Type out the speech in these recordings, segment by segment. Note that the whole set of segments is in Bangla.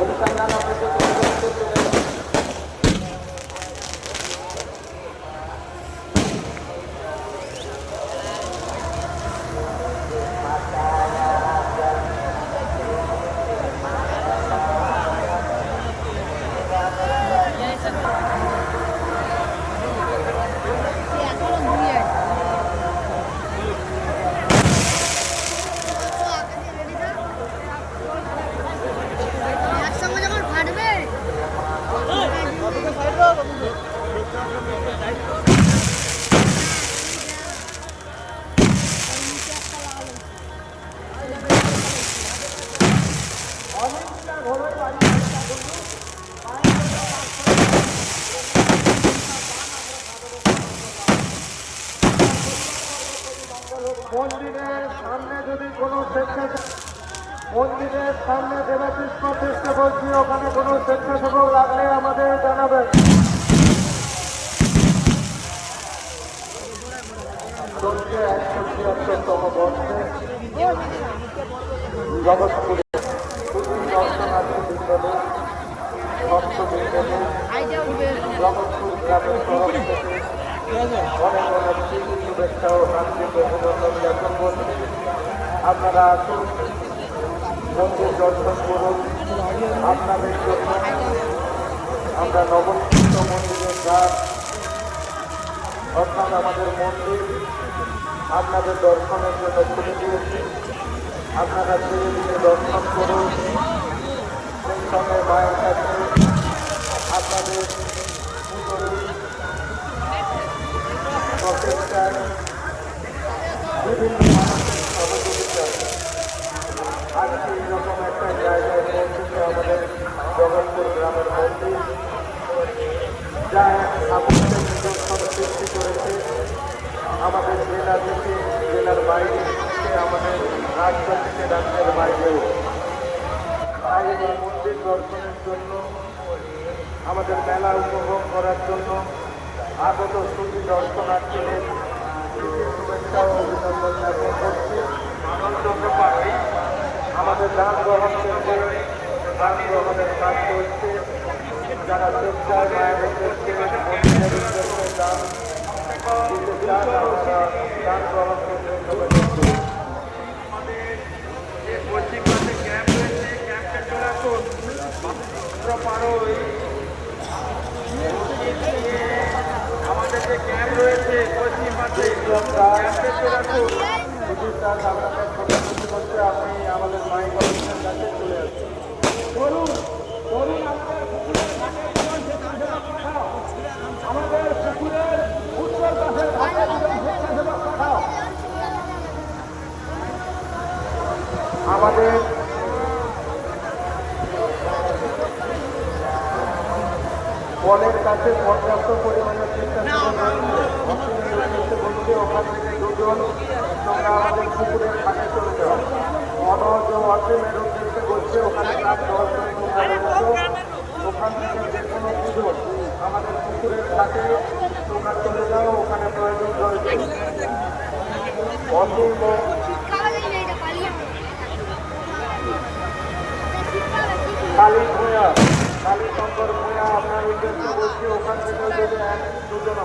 অনুসন্ধান মন্দিরের সামনে যদি কোনো মন্দিরের সামনে দেবাশিস প্রতিষ্ঠা বলছি ওখানে কোনো স্বেচ্ছাসেবক লাগলে আমাদের জানাবেন। জগৎপুর গ্রামের তরফ থেকে অনেক অনেক আপনারা আসুন মন্দির দর্শন করুন আপনাদের জন্য আমরা নবনীত মন্দিরের গাছ অর্থাৎ আমাদের মন্দির আপনাদের দর্শনের জন্য খুলে দিয়েছি আপনারা ধীরে দর্শন করুন। সেই সঙ্গে মায়ের কাছে বিভিন্ন মানুষের সহযোগিতা আজকে একটা জায়গায় পৌঁছেছে আমাদের জগৎপুর গ্রামের মন্দির যা আমাদের জেলা থেকে জেলার বাইরে আমাদের রাজ্য থেকে রাজ্যের বাইরেও তাই এই দর্শনের জন্য, আমাদের মেলা উপভোগ করার জন্য আগত সুখী দর্শনার্থীদের শুভেচ্ছা ও অভিনন্দন জ্ঞাপন করছি। আমাদের দান গ্রহণ কেন্দ্রে দান চলছে যারা স্বেচ্ছায় মায়ের উদ্দেশ্যে দান গ্রহণ কেন্দ্রে যোগাযোগ করুন। যে পশ্চিম পাশে ক্যাম্প রয়েছে ক্যাম্পে চলে আসুন মাত্র পারো ওই আমাদের যে ক্যাম্প রয়েছে পশ্চিম পাশে ক্যাম্পে চলে আসুন সুধীর দাস আপনাদের ছোটাছুটি করছে আপনি আমাদের মাই কমিশনের কাছে চলে বলুন বলুন আমাদের পুকুরের কাছে পর্যাপ্ত পরিমাণে স্বেচ্ছাসেবক রয়েছে অসীমের উদ্দেশ্যে বলছে ওখান থেকে দুজন তোমরা আমাদের পুকুরের ঘাটে চলে যাও মনোজ ও ওখানে দশজন ওখান থেকে কোনো দুজন আমাদের পুকুরের ঘাটে তোমরা চলে ওখানে প্রয়োজন রয়েছে অসীম ও কালী ভূঁয়া কালী শঙ্কর ভূঁয়া আপনার উদ্দেশ্যে বলছি ওখান থেকে যদি দুজন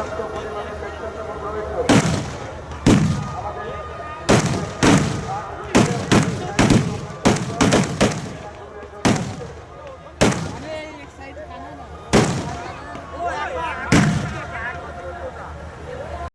পর্যাপ্ত পরিমাণে